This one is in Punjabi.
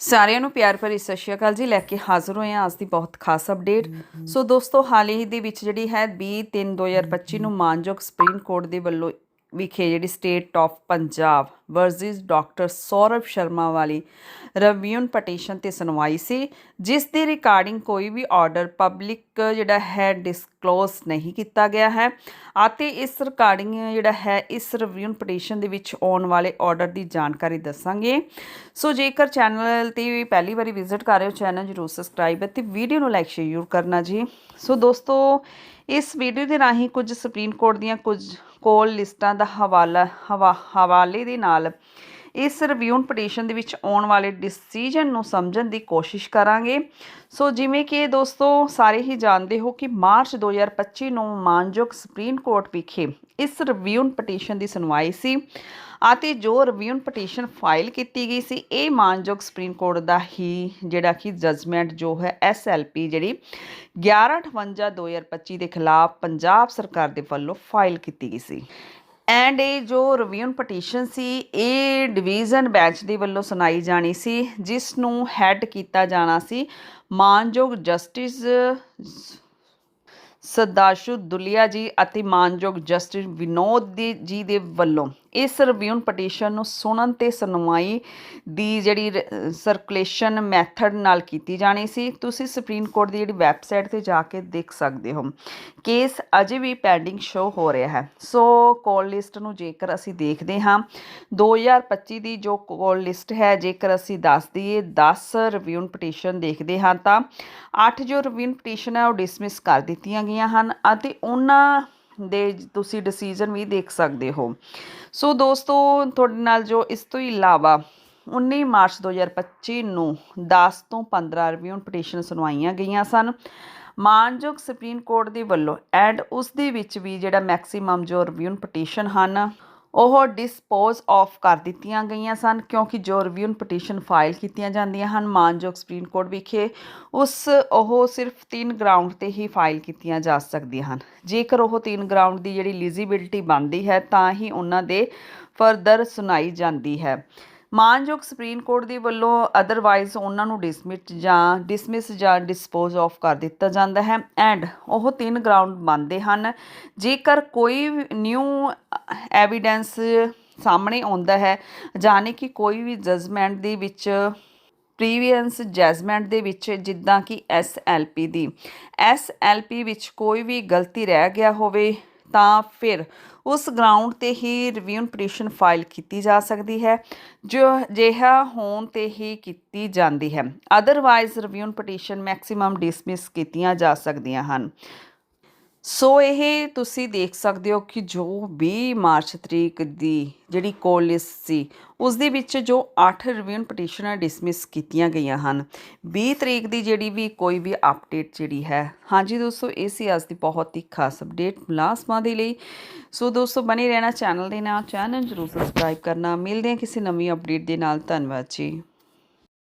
ਸਾਰਿਆਂ ਨੂੰ ਪਿਆਰ ਭਰੀ ਸਤਿ ਸ਼੍ਰੀ ਅਕਾਲ ਜੀ। ਲੈ ਕੇ ਹਾਜ਼ਰ ਹੋਏ ਹਾਂ ਅੱਜ ਦੀ ਬਹੁਤ ਖਾਸ ਅਪਡੇਟ ਸੋ ਦੋਸਤੋ, ਹਾਲ ਹੀ ਦੇ ਵਿੱਚ ਜਿਹੜੀ ਹੈ 20 3 2025 ਨੂੰ ਮਾਨਯੋਗ ਸੁਪਰੀਮ ਕੋਰਟ ਦੇ ਵੱਲੋਂ ਵਿਖੇ ਜਿਹੜੀ state of Punjab versus doctor Saurav Sharma ਵਾਲੀ ਰਿਵਿਊਨ ਪਟੀਸ਼ਨ ਤੇ ਸੁਣਵਾਈ ਸੀ, ਜਿਸ ਦੀ ਰਿਕਾਰਡਿੰਗ ਕੋਈ ਵੀ ਆਰਡਰ ਪਬਲਿਕ ਜਿਹੜਾ ਹੈ ਡਿਸਕਲੋਜ਼ ਨਹੀਂ ਕੀਤਾ ਗਿਆ ਹੈ ਅਤੇ ਇਸ ਰਿਕਾਰਡਿੰਗ ਜਿਹੜਾ ਹੈ ਇਸ ਰਿਵਿਊਨ ਪਟੀਸ਼ਨ ਦੇ ਵਿੱਚ ਆਉਣ ਵਾਲੇ ਆਰਡਰ ਦੀ ਜਾਣਕਾਰੀ ਦੱਸਾਂਗੇ। ਸੋ ਜੇਕਰ ਚੈਨਲ ਤੇ ਪਹਿਲੀ ਵਾਰੀ ਵਿਜ਼ਿਟ ਕਰ ਰਹੇ ਹੋ ਚੈਨਲ ਜਰੂਰ ਸਬਸਕ੍ਰਾਈਬ ਅਤੇ ਵੀਡੀਓ ਨੂੰ ਲਾਈਕ ਸ਼ੇਅਰ ਕਰਨਾ ਜੀ। ਸੋ ਦੋਸਤੋ, ਇਸ ਵੀਡੀਓ ਦੇ ਰਾਹੀਂ ਕੁਝ ਸੁਪਰੀਮ ਕੋਰਟ ਦੀਆਂ ਕੁਝ ਕੋਲ ਲਿਸਟਾਂ ਦਾ ਹਵਾਲਾ ਹਵਾ ਹਵਾਲੇ ਦੇ ਨਾਲ ਇਸ ਰਿਵਿਊਨ ਪਟੀਸ਼ਨ ਦੇ ਵਿੱਚ ਆਉਣ ਵਾਲੇ ਡਿਸੀਜਨ ਨੂੰ ਸਮਝਣ ਦੀ ਕੋਸ਼ਿਸ਼ ਕਰਾਂਗੇ। ਸੋ ਜਿਵੇਂ ਕਿ ਦੋਸਤੋ, ਸਾਰੇ ਹੀ ਜਾਣਦੇ ਹੋ ਕਿ ਮਾਰਚ 2025 ਨੂੰ ਮਾਨਯੋਗ ਸੁਪਰੀਮ ਕੋਰਟ ਵਿਖੇ ਇਸ ਰਿਵਿਊਨ ਪਟੀਸ਼ਨ ਦੀ ਸੁਣਵਾਈ ਸੀ ਅਤੇ ਜੋ ਰਿਵਿਊਨ ਪਟੀਸ਼ਨ ਫਾਈਲ ਕੀਤੀ ਗਈ ਸੀ, ਇਹ ਮਾਨਯੋਗ ਸੁਪਰੀਮ ਕੋਰਟ ਦਾ ਹੀ ਜਿਹੜਾ ਕਿ ਜਜਮੈਂਟ ਜੋ ਹੈ ਐਸਐਲਪੀ ਜਿਹੜੀ 1158 ਦੇ ਖਿਲਾਫ ਪੰਜਾਬ ਸਰਕਾਰ ਦੇ ਵੱਲੋਂ ਫਾਈਲ ਕੀਤੀ ਗਈ ਸੀ। ਐਂਡ ਇਹ ਜੋ ਰਿਵਿਊਨ ਪਟੀਸ਼ਨ ਸੀ, ਇਹ ਡਿਵੀਜ਼ਨ ਬੈਂਚ ਦੇ ਵੱਲੋਂ ਸੁਣਾਈ ਜਾਣੀ ਸੀ ਜਿਸ ਨੂੰ ਹੈਡ ਕੀਤਾ ਜਾਣਾ ਸੀ ਮਾਨਯੋਗ ਜਸਟਿਸ ਸਦਾਸ਼ੂ ਦੁਲੀਆ ਜੀ ਅਤੇ ਮਾਨਯੋਗ ਜਸਟਿਸ ਵਿਨੋਦ ਦੀ ਜੀ ਦੇ ਵੱਲੋਂ। ਇਸ ਰਿਵਿਊਨ ਪਟੀਸ਼ਨ ਨੂੰ ਸੁਣਨ ਤੇ ਸੁਣਵਾਈ ਦੀ ਜਿਹੜੀ ਸਰਕੂਲੇਸ਼ਨ ਮੈਥਡ ਨਾਲ ਕੀਤੀ ਜਾਣੀ ਸੀ। ਤੁਸੀਂ ਸੁਪਰੀਮ ਕੋਰਟ ਦੀ ਜਿਹੜੀ ਵੈਬਸਾਈਟ ਤੇ ਜਾ ਕੇ ਦੇਖ ਸਕਦੇ ਹੋ। ਕੇਸ ਅਜੇ ਵੀ ਪੈਂਡਿੰਗ ਸ਼ੋ ਹੋ ਰਿਹਾ ਹੈ। ਸੋ ਕਾਲ ਲਿਸਟ ਨੂੰ ਜੇਕਰ ਅਸੀਂ ਦੇਖਦੇ ਹਾਂ 2025 ਦੀ ਜੋ ਕਾਲ ਲਿਸਟ ਹੈ, ਜੇਕਰ ਅਸੀਂ ਦੱਸ ਦਈਏ 10 ਰਿਵਿਊਨ ਪਟੀਸ਼ਨ ਦੇਖਦੇ ਹਾਂ ਤਾਂ 8 ਜੋ ਰਿਵਿਊਨ ਪਟੀਸ਼ਨ ਹੈ, ਉਹ ਡਿਸਮਿਸ ਕਰ ਦਿੱਤੀਆਂ ਗਈਆਂ ਹਨ ਅਤੇ ਉਹਨਾਂ ਦੇ ਤੁਸੀਂ ਡਿਸੀਜਨ ਵੀ ਦੇਖ ਸਕਦੇ ਹੋ। ਸੋ ਦੋਸਤੋ, ਤੁਹਾਡੇ ਨਾਲ ਜੋ ਇਸ ਤੋਂ ਇਲਾਵਾ 19 ਮਾਰਚ 2025 ਨੂੰ 10 ਤੋਂ 15 ਰਿਵਿਊਨ ਪਟੀਸ਼ਨ ਸੁਣਵਾਈਆਂ ਗਈਆਂ ਸਨ। ਮਾਨਯੋਗ ਸੁਪਰੀਮ ਕੋਰਟ ਦੇ ਵੱਲੋਂ ਐਂਡ ਉਸ ਦੇ ਵਿੱਚ ਵੀ ਜਿਹੜਾ ਮੈਕਸਿਮਮ ਜੋ ਰਿਵਿਊਨ ਪਟੀਸ਼ਨ ਹਨ ਉਹ ਡਿਸਪੋਜ਼ ਆਫ ਕਰ ਦਿੱਤੀਆਂ ਗਈਆਂ ਸਨ ਕਿਉਂਕਿ ਜੋ ਰਿਵਿਊਨ ਪਟੀਸ਼ਨ ਫਾਈਲ ਕੀਤੀਆਂ ਜਾਂਦੀਆਂ ਹਨ, ਮਾਨਯੋਗ ਸੁਪਰੀਮ ਕੋਰਟ ਵਿਖੇ, ਉਸ ਉਹ ਸਿਰਫ ਤਿੰਨ ਗਰਾਊਂਡ ਤੇ ਹੀ ਫਾਈਲ ਕੀਤੀਆਂ ਜਾ ਸਕਦੀਆਂ ਹਨ। ਜੇਕਰ ਉਹ ਤਿੰਨ ਗਰਾਊਂਡ ਦੀ ਜਿਹੜੀ ਐਲੀਜੀਬਿਲਟੀ ਬਣਦੀ ਹੈ, ਤਾਂ ਹੀ ਉਹਨਾਂ ਦੇ ਫਰਦਰ ਸੁਣਾਈ ਜਾਂਦੀ ਹੈ। ਮਾਨਯੋਗ ਸੁਪਰੀਮ ਕੋਰਟ ਦੇ ਵੱਲੋਂ ਅਦਰਵਾਈਜ਼ ਉਹਨਾਂ ਨੂੰ ਡਿਸਮਿਟ ਜਾਂ ਡਿਸਮਿਸ ਜਾਂ ਡਿਸਪੋਜ਼ ਆਫ ਕਰ ਦਿੱਤਾ ਜਾਂਦਾ ਹੈ। ਐਂਡ ਉਹ ਤਿੰਨ ਗਰਾਊਂਡ ਮੰਨਦੇ ਹਨ। ਜੇਕਰ ਕੋਈ ਨਿਊ ਐਵੀਡੈਂਸ ਸਾਹਮਣੇ ਆਉਂਦਾ ਹੈ, ਜਾਣੇ ਕਿ ਕੋਈ ਵੀ ਜਜਮੈਂਟ ਦੇ ਵਿੱਚ ਪ੍ਰੀਵੀਅਸ ਜਜਮੈਂਟ ਦੇ ਵਿੱਚ ਜਿੱਦਾਂ ਕਿ ਐਸਐਲਪੀ ਦੀ। ਐਸਐਲਪੀ ਵਿੱਚ ਕੋਈ ਵੀ ਗਲਤੀ ਰਹਿ ਗਿਆ ਹੋਵੇ ਤਾਂ ਫਿਰ ਉਸ ਗਰਾਊਂਡ ਤੇ ਹੀ ਰਿਵਿਊਨ ਪਟੀਸ਼ਨ ਫਾਈਲ ਕੀਤੀ ਜਾ ਸਕਦੀ ਹੈ, ਜੋ ਜਿਹਾ ਹੋਣ ਤੇ ਹੀ ਕੀਤੀ ਜਾਂਦੀ ਹੈ। ਅਦਰਵਾਈਜ਼ ਰਿਵਿਊਨ ਪਟੀਸ਼ਨ ਮੈਕਸਿਮਮ ਡਿਸਮਿਸ ਕੀਤੀਆਂ ਜਾ ਸਕਦੀਆਂ ਹਨ। ਸੋ ਇਹ ਤੁਸੀਂ ਦੇਖ ਸਕਦੇ ਹੋ ਕਿ ਜੋ 20 ਮਾਰਚ ਤਰੀਕ ਦੀ ਜਿਹੜੀ ਕੋਲ ਲਿਸਟ ਸੀ ਉਸ ਦੇ ਵਿੱਚ ਜੋ 8 ਰਿਵਿਊਨ ਪਟੀਸ਼ਨਾਂ ਡਿਸਮਿਸ ਕੀਤੀਆਂ ਗਈਆਂ ਹਨ। 20 ਤਰੀਕ ਦੀ ਜਿਹੜੀ ਵੀ ਕੋਈ ਵੀ ਅਪਡੇਟ ਜਿਹੜੀ ਹੈ, ਹਾਂਜੀ ਦੋਸਤੋ, ਇਹ ਸੀ ਅੱਜ ਦੀ ਬਹੁਤ ਹੀ ਖਾਸ ਅਪਡੇਟ ਮੁਲਾਜ਼ਮਾਂ ਦੇ ਲਈ। ਸੋ ਦੋਸਤੋ, ਬਣੇ ਰਹਿਣਾ ਚੈਨਲ ਦੇ ਨਾਲ, ਚੈਨਲ ਜਰੂਰ ਸਬਸਕ੍ਰਾਈਬ ਕਰਨਾ। ਮਿਲਦੇ ਹਾਂ ਕਿਸੇ ਨਵੀਂ ਅਪਡੇਟ ਦੇ ਨਾਲ। ਧੰਨਵਾਦ ਜੀ।